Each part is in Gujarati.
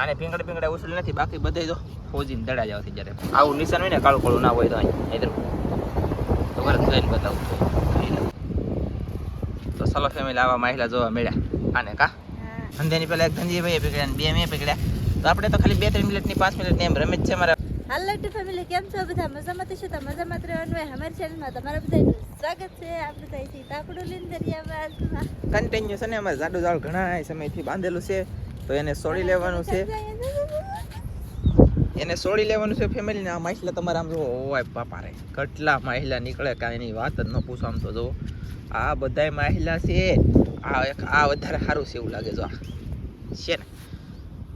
આને ભીંગડા ભીંગડા ઉછળી નથી બાકી બધે જો ફોજીને દડા જ આવતી જ્યારે. આવું નિશાન હોય ને કાળું કાળું ના હોય તો અહીં તો. વરસ લઈને બતાવું. તો સલો ફેમિલી આવા માહિલા જોવા મળ્યા આને કા? ધંધેની પહેલા એક ધંધીભાઈએ પકડ્યા અને બે મેં પકડ્યા. તો આપણે તો ખાલી બે ત્રણ મિનિટની પાંચ મિનિટની એમ રમેશ છે મારા. હાલો ટુ ફેમિલી કેમ છો બધા? મજામાં છો તો મજામાં જ રહેવાનું હોય. અમારી ચેનલમાં તમારા બધા સ્વાગત છે. આપણે તો અહીંથી તાપડું લઈને દરિયામાં કન્ટિન્યુ છે ને અમારે જાડુ જાળ ઘણા સમયથી બાંધેલું છે. તો એને છોડી લેવાનું છે. એને છોડી લેવાનું છે ફેમિલીને આ માછલા તમારે આમ જો ઓય બાપા રે કેટલા માહિલા નીકળે કાંઈ એની વાત જ ન પૂછો આમ તો જો. આ બધાય માહિલા છે. આ એક આ વધારે સારું છે એવું લાગે જો આ. છે ને?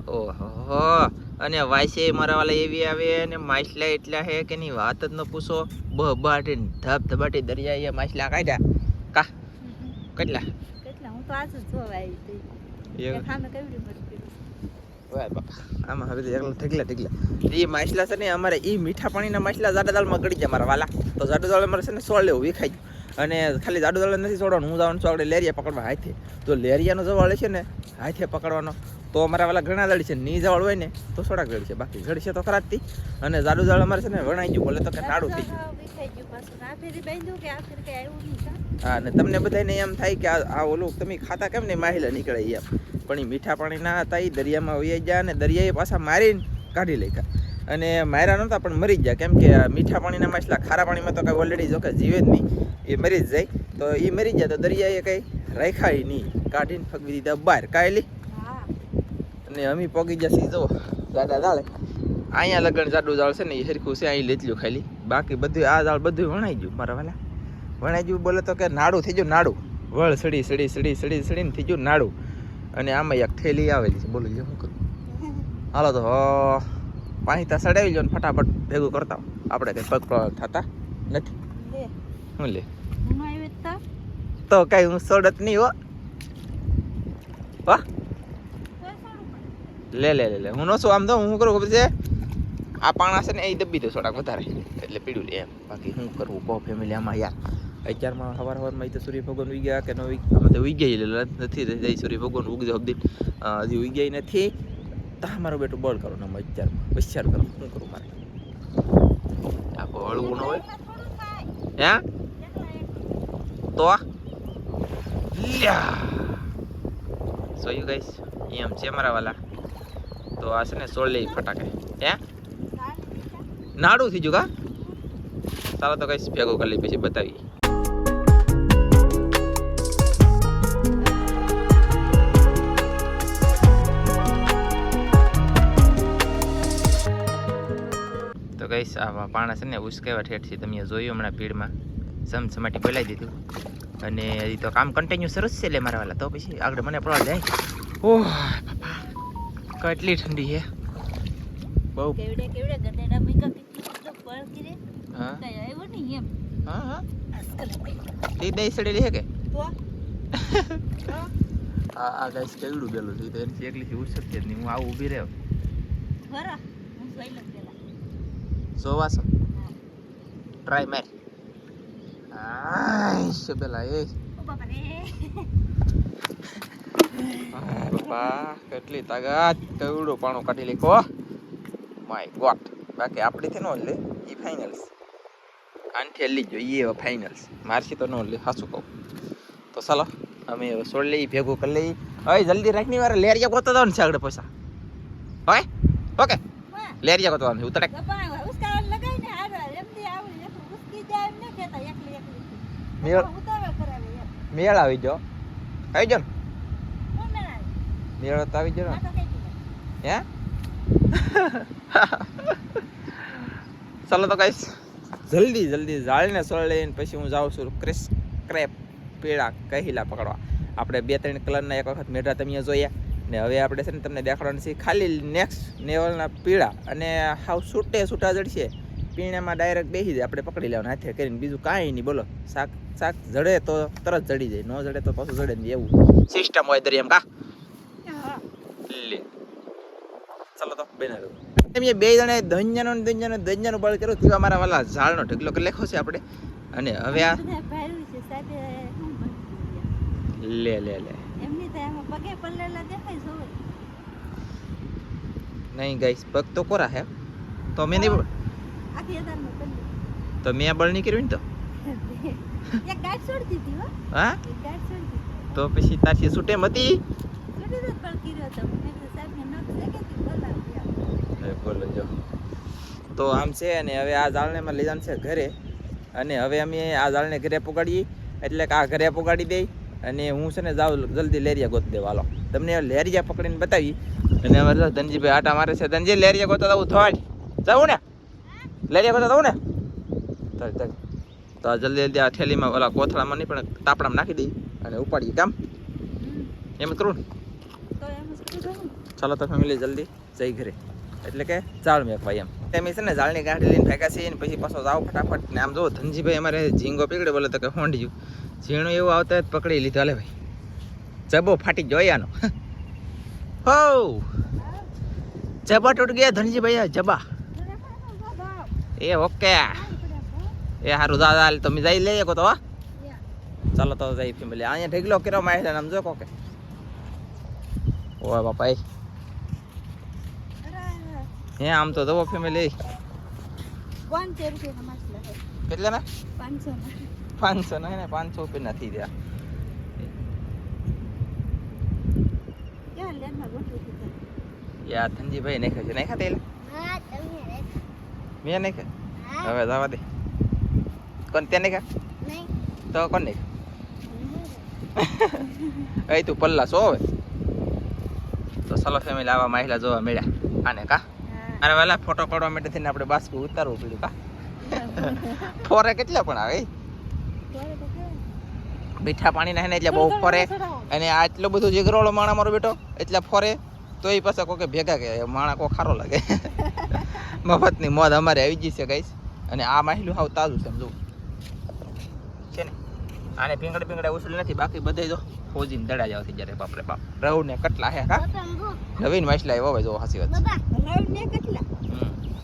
ઓહો. અને વાયસે મારા વાલા એવી આવે અને માછલા એટલા હે કે એની વાત જ ન પૂછો. બબાટી ધબ ધબાટી દરિયા એ માછલા કાઢ્યા. કા? કેટલા? કેટલા? હું તો આજ જ જોવા આવી આમાં હવે એકલા ઢગલા ઢગલા. એ માછલા છે ને અમારે એ મીઠા પાણીના માછલા જાડા દાળમાં ગળી ગયા મારા વાલા. તો જાડુ દાળ અમારે છે ને સોળ લેવું વિખાઈ ગયું. અને ખાલી જાડુ દાળ નથી છોડવાનું હું જવાનું છું આપણે લેરિયા પકડવા હાથે. તો લેરિયાનો જવાળ છે ને હાથે પકડવાનો. તો અમારા વાલા ઘણા દળી છે ની જવાળ હોય ને તો થોડાક દળી છે. બાકી જડી તો ખરા જ અને જાડુ દાળ અમારે છે ને વણાઈ ગયું બોલે તો કે ટાળું થઈ ગયું? હા ને તમને બધાને એમ થાય કે આ ઓલું તમે ખાતા કેમ ને માહિલા નીકળે એમ. પણ એ મીઠા પાણી ના હતા એ દરિયામાં વહી ગયા અને દરિયાએ પાછા મારીને કાઢી લેખા અને માર્યા નહોતા પણ મરી જ ગયા. કેમ કે મીઠા પાણીના માછલા ખારા પાણીમાં તો કાંઈ ઓલરેડી જો કે જીવે જ નહીં. એ મરી જ જાય. તો એ મરી ગયા તો દરિયાએ કંઈ રાખ્યા નહીં. કાઢીને ફગવી દીધા. બહાર કાયલી? હા અને અમે પોગી જશે જો. દાદા દાળે અહીંયા લગન જાડું જાળ છે ને એ હરખું છે અહીં લેતલ્યું ખાલી. બાકી બધું આ દાળ બધું વણાઈ ગયું મારા વાલા. વણાઈ ગયું બોલે તો કે નાડું થઈ ગયું નાડું. વળ સડી સડી સડી સડી સડીને થઈ ગયું નાડું. અને આમાં એક થેલી આવેલી છે બોલો શું કરું? હાલો તો હ. પાણી ત્યાં સડાવી લો ને ફટાફટ ભેગું કરતા આપણે કંઈ પગ થતા નથી. શું લે. તો. કઈ હું સોડત નહીં હો. વાહ. લે લે લે લે. હું નો શું આમ તો, હું કરું ખબર છે? આ પાણા છે ને, એ દબી દો થોડાક વધારે. એટલે પીડું લે એમ. બાકી શું કરવું કહો ફેમિલી આમાં યાર. અત્યારમાં સવાર સવારમાં તો સૂર્ય ભગવાન ઉગ્યા ગયા કે ન અમે તો ઉઈ ગયા નથી રહી સૂર્ય ભગવાન ઉગજો હબદી હજી. ઉઈ ગયા નથી. તા મારો બેટું બળ કરો ને અત્યારમાં. હોશિયાર કરો. શું કરું મારે? આખો હળવું ન હોય. હે. તો સોયું ગઈશ એમ છે મારા વાલા. તો આ છે ને સોળ ફટાકે હે? નાડું થઈ ગયું કા? ચાલો તો કઈ ભેગું કરી લઈ પછી બતાવી તો કહીશ આ પાણા છે ને ઠેઠ છે. તમે જોયું હમણાં ભીડમાં? સમસમાટી બોલાવી દીધું. અને હજી તો કામ કન્ટિન્યુ સરસ છે લે મારા વાલા. તો પછી આગળ મને પડવા જાય. ઓહ કેટલી ઠંડી છે બહુ. કેવડે કેવડે ગધેડા મૂક્યા કેટલી ફળ કરે હા. કઈ આવ્યો નહીં એમ. હા હા. તે દઈ સડેલી છે કે? તો? આ આ ગાઈસ કેવડું બેલું છે? તો એની એકલીથી ઉછળતી જ નહીં. હું આવું ઊભી રહ્યો બરા હું જોઈ લઉં પેલા જોવાસો ટ્રાય મેર છે પેલા એ. ઓ બાપા રે. બાપા કેટલી તાકાત. કેવડું પાણું કાઢી લીખો માય ગોટ બાકી આપણીથી નો લે ઈ ફાઇનલ્સ આનથી લી જોઈએ હવે ફાઇનલ્સ મારથી તો નો લે હાસું કહું. તો ચાલો અમે છોડ લઈ ભેગું કરી લઈ. હવે જલ્દી રાખની વાર લેરિયા ગોતો દો ને છે આગળ પૈસા ઓકે. ઓકે લેરિયા ગોતો છે ઉતરે મેળ આવી જો આવી જો ને? મેળ તો આવી તો હે? ચાલો તો કઈશ જલ્દી જલ્દી જાળીને સોળ લઈને પછી હું જાઉં છું ક્રિસ ક્રેપ પીળા કહીલા પકડવા. આપણે બે ત્રણ કલરના એક વખત મેઢા તમે જોયા ને હવે આપણે છે ને તમને દેખાડવાનું છે ખાલી નેક્સ્ટ લેવલના પીળા અને હાવ છૂટે છૂટા જડશે પીણામાં ડાયરેક્ટ બેસી જાય આપણે પકડી લેવાનું હાથે કરીને. બીજું કાંઈ નહીં બોલો. શાક શાક જડે તો તરત જડી જાય ન જડે તો પાછું જડે ને એવું. સિસ્ટમ હોય દરિયામ કા? લે ચાલો તો બેન એમ બે જણે ધન્યનો ધન્યનો ધન્યનો બળ કર્યું તેવા મારા વાલા ઝાડનો ઢગલો કરી લેખો છે આપણે. અને હવે આ બધા ભાડું છે સાહેબે શું ભરતું લે લે લે. એમની તો એમાં પગે પડલેલા દેખાય જોવે નહીં ગાઈસ પગ તો કોરા હે? તો મેં નહીં તો બળ નહીં કર્યું ને તો? હો. પછી તારી મતી છોડી તો આમ છે અને હવે આ જાળને લઈ જવાનું છે ઘરે. અને હવે અમે આ જાળને ઘરે પોગાડીએ. એટલે કે આ ઘરે પોગાડી દઈ અને હું છે ને જાઉં જલ્દી લેરિયા ગોત દેવા. હાલો. તમને લેરિયા પકડીને બતાવી. અને અમારે ધનજીભાઈ આટા મારે છે. ધનજી, લેરિયા ગોતા જવું થોડ જવું ને? લેરિયા ગોતા જવું ને? ચાલ ચાલ તો આ જલ્દી જલ્દી આ થેલીમાં ઓલા કોથળામાં નહીં, પણ તાપડામાં નાખી દઈ. અને ઉપાડીએ, કામ? એમ કરું ને. ચાલો તો ફેમિલી જલ્દી જઈ ઘરે. એટલે કે ઝાડ મેં ભાઈ એમ તેમ છે ને ઝાડની ગાંઠી લઈને ભેગા છીએ ને પછી પાછો જાવ ફટાફટ. ને આમ જો ધનજીભાઈ અમારે ઝીંગો પીગડે બોલે તો કે હોંડ્યું. ઝીણું એવું આવતા જ પકડી લીધું. હાલે ભાઈ. જબો ફાટી ગયો આનો હો! જબા તૂટ ગયા ધનજીભાઈ જબા. એ ઓકે. એ સારું દાદા તમે જઈ લઈએ કો તો ચાલો તો જઈ ફેમિલી. અહીંયા ઢગલો કર્યો માહિતી આમ જો કોકે. ઓય બાપા હે આમ તો જવો ફેમિલી છે કેટલા ના પાંચસો ના ના ને પાંચસો રૂપિયા નથી રહ્યા. ક્યાં લેનમાં ગોઠવી દીધા? યા ધનજીભાઈ નહીં ખાતે હા તમે મેં ખા હવે જવા દે. કોણ ત્યાં નહીં. તો કોણ નહીં ખા એ તું પલ્લા સો હવે. તો સલો ફેમિલી આવા માહિલા જોવા મળ્યા. આને કા? અને વેલા ફોટો પાડવા માટે થઈને આપણે બાસ્કુ ઉતારવું પડ્યું કા? ફોરે કેટલા પણ આવે મીઠા પાણી નાખે ને એટલે બહુ ફરે. અને આટલો બધો જીગરોળો માણા મારો બેટો એટલે ફરે તો એ પાછા કોકે ભેગા કે માણા કો ખારો લાગે. મફતની મોદ અમારે આવી જશે છે ગાઈસ અને આ માહિલું હાવ તાજું છે સમજો છે ને આને પીંગડે પીંગડે ઉછળી નથી બાકી બધે જો ફોજીને દડા જાવ છે જ્યારે બાપરે બાપ. રવ ને કટલા હે કા નવીન માછલા એવો જો હાસી વાત. રવ ને કટલા?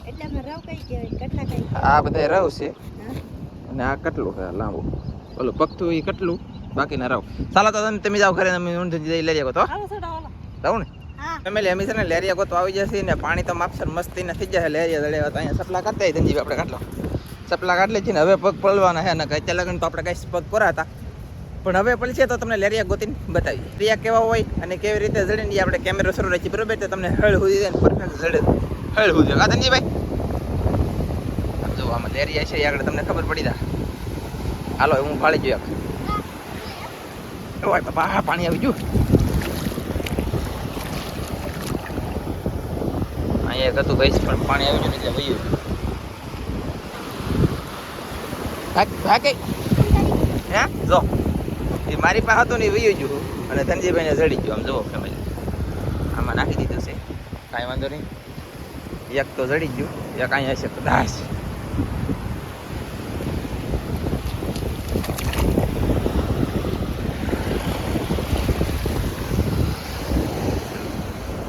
એટલે રવ કઈ કહેવાય કટલા કઈ? આ બધે રવ છે. અને આ કટલું છે લાંબો. ઓલું પગતું એ કટલું? બાકીના રવ. ચાલો તો તમે જાવ ઘરે તમે ઊંધ લઈ જાવ તો રવ ને? હા. ફેમિલી અમે છે ને લેરિયા ગોતો આવી જશે ને પાણી તો માપસર મસ્તી ને થઈ જશે લેરિયા દળે અહીંયા સપ્લા કરતા ધનજીભાઈ આપણે કાઢલો સપલા કાઢ છે ને, હવે પગ પલવાના છે. ને અત્યારે લગન તો આપણે કઈ પગ કોરા પણ હવે પલશે તો તમને લેરિયા ગોતીને બતાવી લેરિયા કેવા હોય અને કેવી રીતે જડે ને આપણે કેમેરો શરૂ રાખી બરોબર? તો તમને હળ હુજી જાય પરફેક્ટ જડે. હળ હુજી જાય. ધનજીભાઈ આમ જો, આમાં લેરિયા છે. આગળ તમને ખબર પડી જા હાલો, હું ફાળી જોયા ઓય બાપા પાણી આવી ગયું. અહીંયા એક હતું ગઈશ, પણ પાણી આવી ગયું એટલે વયું. ભાગે હે? જો. એ મારી પાસે હતું ને વયું ગયું અને ધનજીભાઈને જડી ગયું. આમ જુઓ ફેમિલી આમાં નાખી દીધું છે. કાંઈ વાંધો નહીં. એક તો જડી ગયું, એક અહીંયા હશે કદાચ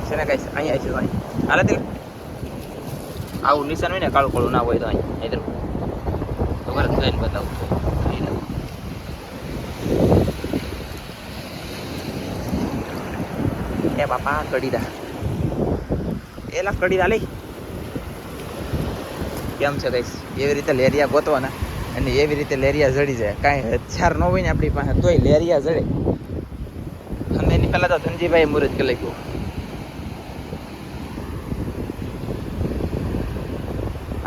છે ને કઈ? અહીંયા છે ભાઈ હાલે આવું નિશાન હોય ને કાળું કાળું ના હોય તો અહીંયા ઇધર તો બતાવું છું. એ બાપા, કડીદા. એલા કડીદા, લઈ. કેમ છે કઈશ એવી રીતે લેરિયા ગોતવાના અને એવી રીતે લેરિયા જડી જાય. કાંઈ હથિયાર ન હોય ને આપણી પાસે, તોય લેરિયા જડે. અમે એની પહેલાં તો ધનજીભાઈ મુહૂર્ત કે લખ્યું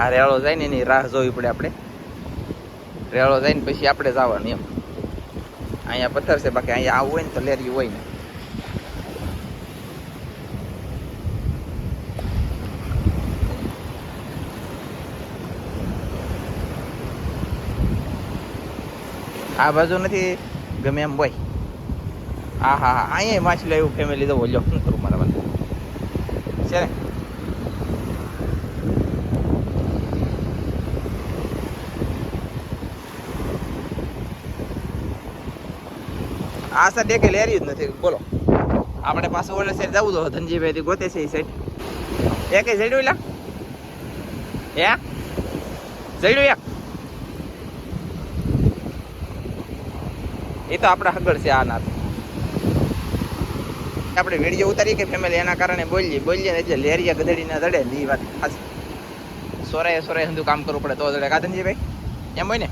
આ રેળો જાય ને એની રાહ જોવી પડે આપણે. રેળો જાય ને પછી આપણે જવાનું એમ. અહીંયા પથ્થર છે, બાકી અહીંયા આવું હોય ને તો લેરી હોય ને. આ બાજુ નથી ગમે એમ હોય. હા હા હા. અહીંયા માછલી એવું ફેમિલી તો બોલ્યો શું કરું મારા પાસે છે ને? આ સાઈડ એક લેરી જ નથી. બોલો. આપણે પાછું ઓલે સાઈડ જવું તો ધનજીભાઈ થી ગોતે છે એ સાઈડ. એક જડ્યું લા. એ જડ્યું એક. એ તો આપણા આગળ છે આ નાથ આપણે વીડિયો ઉતારી કે ફેમિલી એના કારણે બોલીએ. બોલીએ ને એટલે લેરિયા ગધેડીના દડે ની એ વાત ખાસ. સોરાએ સોરાએ હંધું કામ કરવું પડે તો દડે કાધનજીભાઈ એમ હોય ને?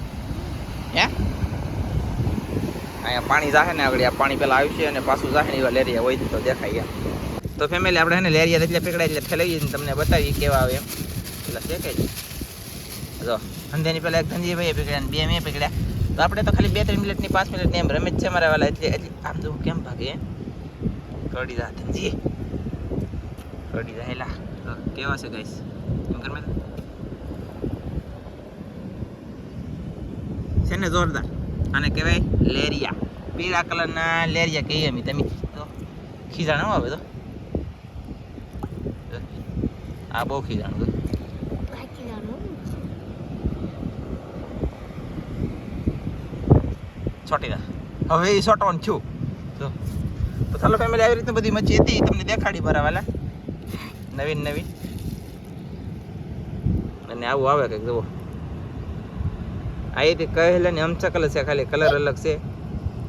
અહીંયા પાણી જાહે ને આગળ પાણી પેલા છે અને પાછું જાહે એવા લેરિયા હોય તો દેખાય એમ. તો ફેમિલી આપણે એને લેરિયા એટલે પકડાય એટલે ફેલાવીએ તમને બતાવીએ કેવા આવે એમ. પેલા શેકાય છે. જો, ધંધેની પેલા એક ધંધીભાઈએ પકડ્યા ને બે મેં પકડ્યા તો આપણે તો ખાલી બે ત્રણ મિનિટની પાંચ મિનિટની એમ રમે જ છે મારા વાલા, એટલે એટલે આમ તો કેમ ભાગે કડી જા ધંધી. કડી જા હેલા કેવા છે ગાઈસ એમ કરમે છે ને જોરદાર. આને કહેવાય લેરિયા. પીળા કલરના લેરિયા કહીએ અમે તમે. તો ખીજાણ આવે તો. આ બહુ ખીજાણ હતું છોટી હવે એ છોટવાનું છું જો તો ચાલો ફેમિલી આવી રીતની બધી મચ્છી હતી, તમને દેખાડી બરાવાલા નવીન નવીન. અને આવું આવે કંઈક, જુઓ. આ રીતે કહેલા ને અમચકલ છે ખાલી કલર અલગ છે.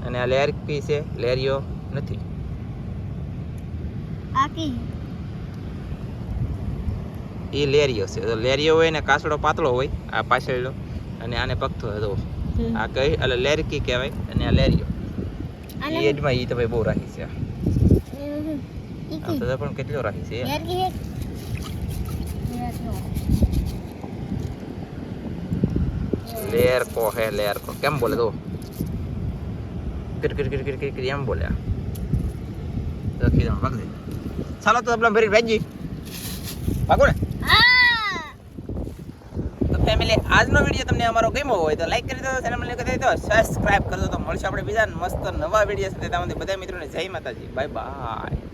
અને આ લેરકી છે લેરિયો નથી. એ લેરિયો છે. તો લેરિયો હોય ને કાસડો પાતળો હોય આ પાછળનો અને આને પગથો હતો. આ કઈ એટલે લેરકી કહેવાય અને આ લેરિયો એ એજમાં એ તો ભાઈ બહુ રાખી છે. તો પણ કેટલો રાખી છે? લેર કો હે લેર કો કેમ બોલે તો કિર કિર કિર કિર એમ બોલે તો કીધું ભાગ દે ચાલો તો આપણે ભરી ભેજી ભાગો ને તો ફેમિલી આજનો વીડિયો તમને અમારો ગમ્યો હોય તો લાઈક કરી દો ચેનલ કરી દો સબસ્ક્રાઇબ કરી દો તો મળશે આપણે બીજા મસ્ત નવા વીડિયો સાથે તમને બધા મિત્રોને જય માતાજી બાય બાય